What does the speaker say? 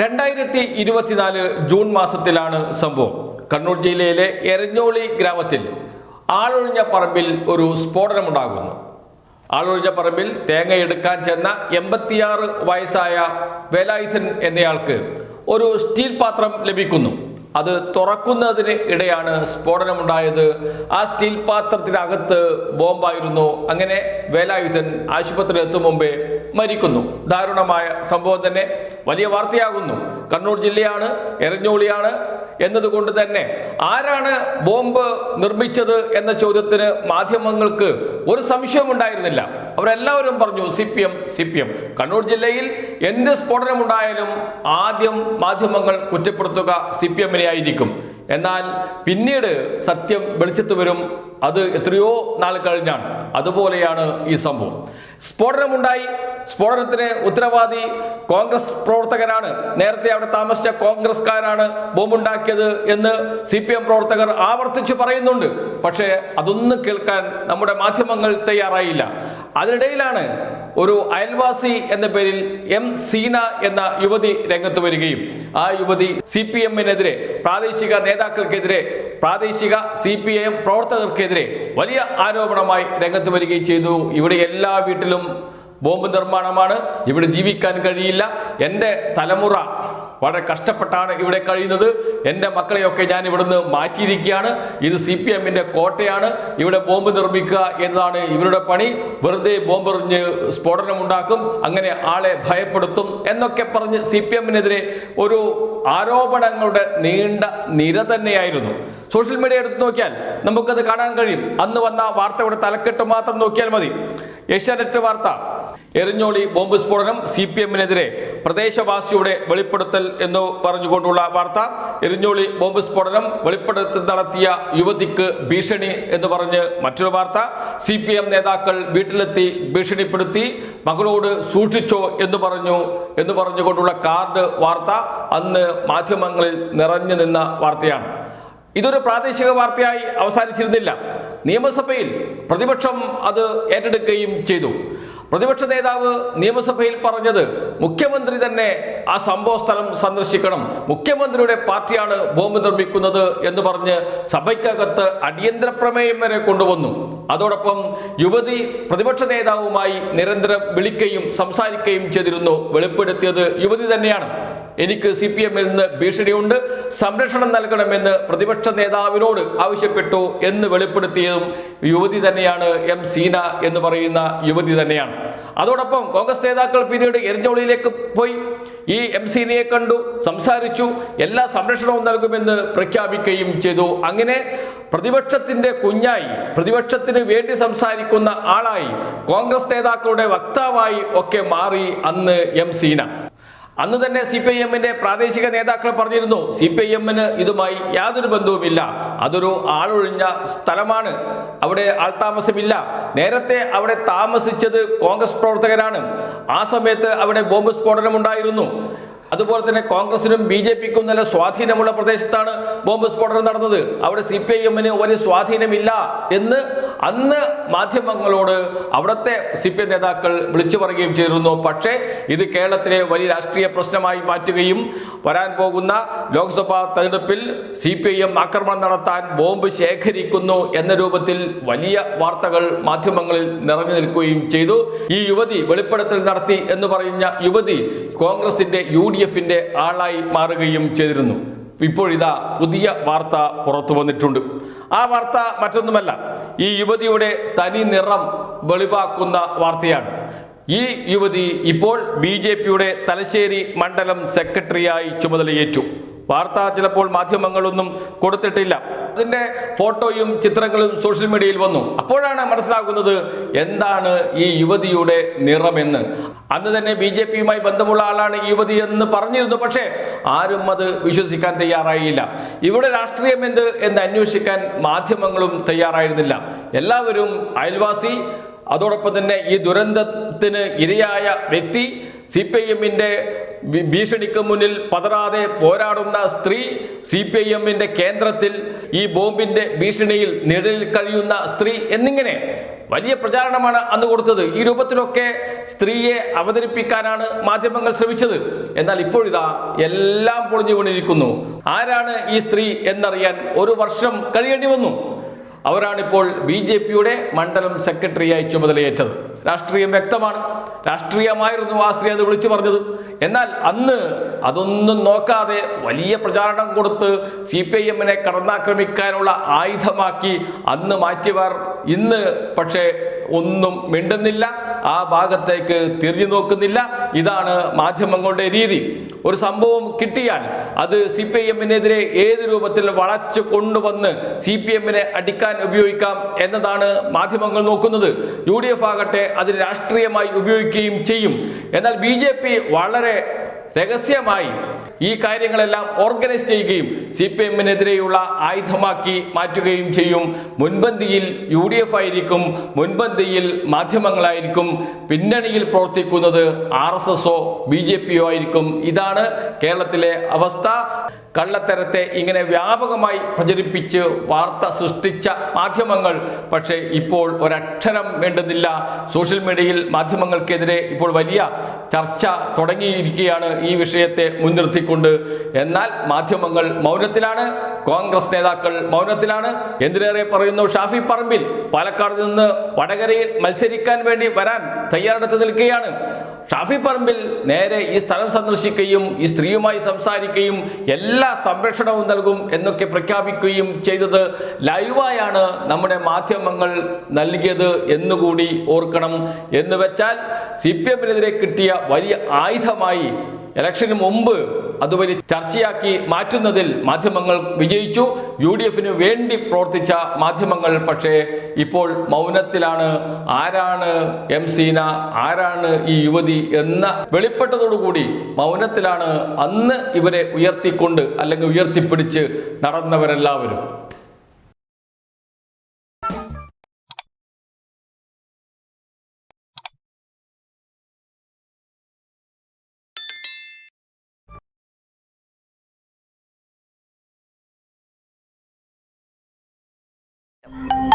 രണ്ടായിരത്തി ഇരുപത്തിനാല് ജൂൺ മാസത്തിലാണ് സംഭവം. കണ്ണൂർ ജില്ലയിലെ എരഞ്ഞോളി ഗ്രാമത്തിൽ ആളൊഴിഞ്ഞ പറമ്പിൽ ഒരു സ്ഫോടനമുണ്ടാകുന്നു. ആളൊഴിഞ്ഞ പറമ്പിൽ തേങ്ങ എടുക്കാൻ ചെന്ന എൺപത്തിയാറ് വയസ്സായ വേലായുധൻ എന്നയാൾക്ക് ഒരു സ്റ്റീൽ പാത്രം ലഭിക്കുന്നു. അത് തുറക്കുന്നതിന് ഇടെയാണ് സ്ഫോടനമുണ്ടായത്. ആ സ്റ്റീൽ പാത്രത്തിനകത്ത് ബോംബായിരുന്നു. അങ്ങനെ വേലായുധൻ ആശുപത്രിയിൽ എത്തും മുമ്പേ മരിക്കുന്നു. ദാരുണമായ സംഭവം തന്നെ. വലിയ വാർത്തയാകുന്നു. കണ്ണൂർ ജില്ലയാണ് എരഞ്ഞോളിയാണ് എന്നതുകൊണ്ട് തന്നെ. ആരാണ് ബോംബ് നിർമ്മിച്ചത് എന്ന ചോദ്യത്തിന് മാധ്യമങ്ങൾക്ക് ഒരു സംശയവും ഉണ്ടായിരുന്നില്ല അവരെല്ലാവരും പറഞ്ഞു C P M C P M Kannur ജില്ലയിൽ എന്ത് സ്ഫോടനമുണ്ടായാലും ആദ്യം മാധ്യമങ്ങൾ കുറ്റപ്പെടുത്തുക സി പി എമ്മിനെ ആയിരിക്കും. എന്നാൽ പിന്നീട് സത്യം വെളിച്ചത്ത് വരും അത് എത്രയോ നാൾ കഴിഞ്ഞാണ്. അതുപോലെയാണ് ഈ സംഭവം. സ്ഫോടനമുണ്ടായി. സ്ഫോടനത്തിന് ഉത്തരവാദി കോൺഗ്രസ് പ്രവർത്തകരാണ് നേരത്തെ അവിടെ താമസിച്ച കോൺഗ്രസ്കാരാണ് ബോംബുണ്ടാക്കിയത് എന്ന് സി പി എം പ്രവർത്തകർ ആവർത്തിച്ചു പറയുന്നുണ്ട്. പക്ഷേ അതൊന്നും കേൾക്കാൻ നമ്മുടെ മാധ്യമങ്ങൾ തയ്യാറായില്ല. അതിനിടയിലാണ് ഒരു അയൽവാസി എന്ന പേരിൽ എം സീന എന്ന യുവതി രംഗത്ത് വരികയും ആ യുവതി സി പി എമ്മിനെതിരെ പ്രാദേശിക നേതാക്കൾക്കെതിരെ പ്രാദേശിക സി പി ഐ എം പ്രവർത്തകർക്കെതിരെ വലിയ ആരോപണമായി രംഗത്ത് വരികയും ചെയ്തു. ഇവിടെ എല്ലാ വീട്ടിലും ബോംബ് നിർമ്മാണമാണ്. ഇവിടെ ജീവിക്കാൻ കഴിയില്ല. എന്റെ തലമുറ വളരെ കഷ്ടപ്പെട്ടാണ് ഇവിടെ കഴിയുന്നത്. എന്റെ മക്കളെയൊക്കെ ഞാൻ ഇവിടുന്ന് മാറ്റിയിരിക്കുകയാണ്. ഇത് സി പി എമ്മിന്റെ കോട്ടയാണ്. ഇവിടെ ബോംബ് നിർമ്മിക്കുക എന്നതാണ് ഇവരുടെ പണി. വെറുതെ ബോംബെറിഞ്ഞ് സ്ഫോടനമുണ്ടാക്കും. അങ്ങനെ ആളെ ഭയപ്പെടുത്തും എന്നൊക്കെ പറഞ്ഞ് സി പി എമ്മിനെതിരെ ഒരു ആരോപണങ്ങളുടെ നീണ്ട നിര തന്നെയായിരുന്നു. സോഷ്യൽ മീഡിയ എടുത്ത് നോക്കിയാൽ നമുക്കത് കാണാൻ കഴിയും. അന്ന് വന്ന വാർത്തയുടെ തലക്കെട്ട് മാത്രം നോക്കിയാൽ മതി. ഏഷ്യാനെറ്റ് വാർത്ത. എറിഞ്ഞോളി ബോംബ് സ്ഫോടനം സി പി എമ്മിനെതിരെ പ്രദേശവാസിയുടെ വെളിപ്പെടുത്തൽ എന്ന് പറഞ്ഞുകൊണ്ടുള്ള വാർത്ത. എറിഞ്ഞോളി ബോംബ് സ്ഫോടനം വെളിപ്പെടുത്തൽ നടത്തിയ യുവതിക്ക് ഭീഷണി എന്ന് പറഞ്ഞ് മറ്റൊരു വാർത്ത. സി പി എം നേതാക്കൾ വീട്ടിലെത്തി ഭീഷണിപ്പെടുത്തി മകളോട് സൂക്ഷിച്ചോ എന്ന് പറഞ്ഞു എന്ന് പറഞ്ഞുകൊണ്ടുള്ള കാർഡ് വാർത്ത അന്ന് മാധ്യമങ്ങളിൽ നിറഞ്ഞു നിന്ന വാർത്തയാണ്. ഇതൊരു പ്രാദേശിക വാർത്തയായി അവസാനിച്ചിരുന്നില്ല. നിയമസഭയിൽ പ്രതിപക്ഷം അത് ഏറ്റെടുക്കുകയും ചെയ്തു. പ്രതിപക്ഷ നേതാവ് നിയമസഭയിൽ പറഞ്ഞത് മുഖ്യമന്ത്രി തന്നെ ആ സംഭവ സ്ഥലം സന്ദർശിക്കണം. മുഖ്യമന്ത്രിയുടെ പാർട്ടിയാണ് ബോംബ് നിർമ്മിക്കുന്നത് എന്ന് പറഞ്ഞ് സഭയ്ക്കകത്ത് അടിയന്തര പ്രമേയം വരെ കൊണ്ടുവന്നു. അതോടൊപ്പം യുവതി പ്രതിപക്ഷ നേതാവുമായി നിരന്തരം വിളിക്കുകയും സംസാരിക്കുകയും ചെയ്തിരുന്നു. വെളിപ്പെടുത്തിയത് യുവതി തന്നെയാണ്. എനിക്ക് സി പി എമ്മിൽ നിന്ന് ഭീഷണിയുണ്ട്. സംരക്ഷണം നൽകണമെന്ന് പ്രതിപക്ഷ നേതാവിനോട് ആവശ്യപ്പെട്ടു എന്ന് വെളിപ്പെടുത്തിയതും യുവതി തന്നെയാണ് എം സീന എന്ന് പറയുന്ന യുവതി തന്നെയാണ്. അതോടൊപ്പം കോൺഗ്രസ് നേതാക്കൾ പിന്നീട് എരിഞ്ഞോളിയിലേക്ക് പോയി. ഈ എം സീനയെ കണ്ടു സംസാരിച്ചു എല്ലാ സംരക്ഷണവും നൽകുമെന്ന് പ്രഖ്യാപിക്കുകയും ചെയ്തു. അങ്ങനെ പ്രതിപക്ഷത്തിന്റെ കുഞ്ഞായി പ്രതിപക്ഷത്തിന് വേണ്ടി സംസാരിക്കുന്ന ആളായി കോൺഗ്രസ് നേതാക്കളുടെ വക്താവായി ഒക്കെ മാറി അന്ന് എം സീന. അന്ന് തന്നെ സി പി ഐ എമ്മിന്റെ പ്രാദേശിക നേതാക്കൾ പറഞ്ഞിരുന്നു സി പി ഐ എമ്മിന് ഇതുമായി യാതൊരു ബന്ധവുമില്ല. അതൊരു ആളൊഴിഞ്ഞ സ്ഥലമാണ്. അവിടെ ആൾതാമസമില്ല നേരത്തെ അവിടെ താമസിച്ചത് കോൺഗ്രസ് പ്രവർത്തകരാണ്. ആ സമയത്ത് അവിടെ ബോംബ് സ്ഫോടനമുണ്ടായിരുന്നു. അതുപോലെ തന്നെ കോൺഗ്രസിനും ബി ജെ പിക്കും നല്ല സ്വാധീനമുള്ള പ്രദേശത്താണ് ബോംബ് സ്ഫോടനം നടന്നത്. അവിടെ സി പി ഐ എമ്മിന് ഒരു സ്വാധീനമില്ല എന്ന് അന്ന് മാധ്യമങ്ങളോട് അവിടുത്തെ സി പി എം നേതാക്കൾ വിളിച്ചു പറയുകയും ചെയ്തിരുന്നു. പക്ഷേ ഇത് കേരളത്തിലെ വലിയ രാഷ്ട്രീയ പ്രശ്നമായി മാറ്റുകയും വരാൻ പോകുന്ന ലോക്സഭാ തെരഞ്ഞെടുപ്പിൽ സി പി ഐ എം ആക്രമണം നടത്താൻ ബോംബ് ശേഖരിക്കുന്നു എന്ന രൂപത്തിൽ വലിയ വാർത്തകൾ മാധ്യമങ്ങളിൽ നിറഞ്ഞു നിൽക്കുകയും ചെയ്തു. ഈ യുവതി വെളിപ്പെടുത്തൽ നടത്തി എന്ന് പറയുന്ന യുവതി കോൺഗ്രസിന്റെ യു ഡി എഫിന്റെ ആളായി മാറുകയും ചെയ്തിരുന്നു. ഇപ്പോഴിതാ പുതിയ വാർത്ത പുറത്തു വന്നിട്ടുണ്ട്. ആ വാർത്ത മറ്റൊന്നുമല്ല. ഈ യുവതിയുടെ തനി നിറം വെളിവാക്കുന്ന വാർത്തയാണ്. ഈ യുവതി ഇപ്പോൾ ബി തലശ്ശേരി മണ്ഡലം സെക്രട്ടറിയായി ചുമതലയേറ്റു. വാർത്ത ചിലപ്പോൾ മാധ്യമങ്ങളൊന്നും കൊടുത്തിട്ടില്ല. അതിന്റെ ഫോട്ടോയും ചിത്രങ്ങളും സോഷ്യൽ മീഡിയയിൽ വന്നു. അപ്പോഴാണ് മനസ്സിലാകുന്നത് എന്താണ് ഈ യുവതിയുടെ നിറമെന്ന്. അന്ന് തന്നെ ബി ജെ പിയുമായി ബന്ധമുള്ള ആളാണ് ഈ യുവതി എന്ന് പറഞ്ഞിരുന്നു. പക്ഷേ ആരും അത് വിശ്വസിക്കാൻ തയ്യാറായില്ല. ഇവിടെ രാഷ്ട്രീയം എന്ത് എന്ന് അന്വേഷിക്കാൻ മാധ്യമങ്ങളും തയ്യാറായിരുന്നില്ല. എല്ലാവരും അയൽവാസി അതോടൊപ്പം തന്നെ ഈ ദുരന്തത്തിന് ഇരയായ വ്യക്തി സി പി ഐ എമ്മിന്റെ ഭീഷണിക്ക് മുന്നിൽ പതറാതെ പോരാടുന്ന സ്ത്രീ സി പി ഐ എമ്മിന്റെ കേന്ദ്രത്തിൽ ഈ ബോംബിന്റെ ഭീഷണിയിൽ നിഴലിൽ കഴിയുന്ന സ്ത്രീ എന്നിങ്ങനെ വലിയ പ്രചാരണമാണ് അന്ന് കൊടുത്തത്. ഈ രൂപത്തിലൊക്കെ സ്ത്രീയെ അവതരിപ്പിക്കാനാണ് മാധ്യമങ്ങൾ ശ്രമിച്ചത്. എന്നാൽ ഇപ്പോഴിതാ എല്ലാം പൊളിഞ്ഞു വീണിരിക്കുന്നു ആരാണ് ഈ സ്ത്രീ എന്നറിയാൻ ഒരു വർഷം കഴിയേണ്ടി വന്നു. അവരാണിപ്പോൾ ബി ജെ പിയുടെ മണ്ഡലം സെക്രട്ടറിയായി ചുമതലയേറ്റത്. രാഷ്ട്രീയം വ്യക്തമാണ്. രാഷ്ട്രീയമായിരുന്നു ആ സ്ത്രീ അത് വിളിച്ചു പറഞ്ഞത്. എന്നാൽ അന്ന് അതൊന്നും നോക്കാതെ വലിയ പ്രചാരണം കൊടുത്ത് സി പി ഐ എമ്മിനെ കടന്നാക്രമിക്കാനുള്ള ആയുധമാക്കി അന്ന് മാറ്റിയവർ ഇന്ന്. പക്ഷേ ഒന്നും മിണ്ടുന്നില്ല ആ ഭാഗത്തേക്ക് തിരിഞ്ഞു നോക്കുന്നില്ല. ഇതാണ് മാധ്യമങ്ങളുടെ രീതി. ഒരു സംഭവം കിട്ടിയാൽ അത് സി പി ഐ എമ്മിനെതിരെ ഏത് രൂപത്തിൽ വളച്ചു കൊണ്ടുവന്ന് സി പി എമ്മിനെ അടിക്കാൻ ഉപയോഗിക്കാം എന്നതാണ് മാധ്യമങ്ങൾ നോക്കുന്നത്. യു ഡി എഫ് ആകട്ടെ അത് രാഷ്ട്രീയമായി ഉപയോഗിക്കുകയും ചെയ്യും. എന്നാൽ ബി വളരെ രഹസ്യമായി ഈ കാര്യങ്ങളെല്ലാം ഓർഗനൈസ് ചെയ്യുകയും സി പി എമ്മിനെതിരെയുള്ള ആയുധമാക്കി മാറ്റുകയും ചെയ്യും. മുൻപന്തിയിൽ യു ഡി എഫ് ആയിരിക്കും മുൻപന്തിയിൽ മാധ്യമങ്ങളായിരിക്കും പിന്നണിയിൽ പ്രവർത്തിക്കുന്നത് ആർ എസ് എസോ ബി ജെ പിയോ ആയിരിക്കും. ഇതാണ് കേരളത്തിലെ അവസ്ഥ. കള്ളത്തരത്തെ ഇങ്ങനെ വ്യാപകമായി പ്രചരിപ്പിച്ച് വാർത്ത സൃഷ്ടിച്ച മാധ്യമങ്ങൾ പക്ഷേ ഇപ്പോൾ ഒരക്ഷരം വേണ്ടുന്നില്ല. സോഷ്യൽ മീഡിയയിൽ മാധ്യമങ്ങൾക്കെതിരെ ഇപ്പോൾ വലിയ ചർച്ച തുടങ്ങിയിരിക്കുകയാണ് ഈ വിഷയത്തെ മുൻനിർത്തിക്കൊണ്ട്. എന്നാൽ മാധ്യമങ്ങൾ മൗനത്തിലാണ് കോൺഗ്രസ് നേതാക്കൾ മൗനത്തിലാണ്. എന്തിനേറെ പറയുന്നു ഷാഫി പറമ്പിൽ പാലക്കാട് നിന്ന് വടകരയിൽ മത്സരിക്കാൻ വേണ്ടി വരാൻ തയ്യാറെടുത്ത് നിൽക്കുകയാണ്. ഷാഫി പറമ്പിൽ നേരെ ഈ സ്ഥലം സന്ദർശിക്കുകയും ഈ സ്ത്രീയുമായി സംസാരിക്കുകയും എല്ലാ സംരക്ഷണവും നൽകും എന്നൊക്കെ പ്രഖ്യാപിക്കുകയും ചെയ്തത് ലൈവായാണ് നമ്മുടെ മാധ്യമങ്ങൾ നൽകിയത് എന്നുകൂടി ഓർക്കണം. എന്ന് വെച്ചാൽ സി പി എമ്മിനെതിരെ കിട്ടിയ വലിയ ആയുധമായി ഇലക്ഷന് മുമ്പ് അത് വലിയ ചർച്ചയാക്കി മാറ്റുന്നതിൽ മാധ്യമങ്ങൾ വിജയിച്ചു. യു ഡി എഫിന് വേണ്ടി പ്രവർത്തിച്ച മാധ്യമങ്ങൾ പക്ഷേ ഇപ്പോൾ മൗനത്തിലാണ്. ആരാണ് എം സീന ആരാണ് ഈ യുവതി എന്ന വെളിപ്പെട്ടതോടുകൂടി മൗനത്തിലാണ് അന്ന് ഇവരെ ഉയർത്തിക്കൊണ്ട് അല്ലെങ്കിൽ ഉയർത്തിപ്പിടിച്ച് നടന്നവരെല്ലാവരും. Música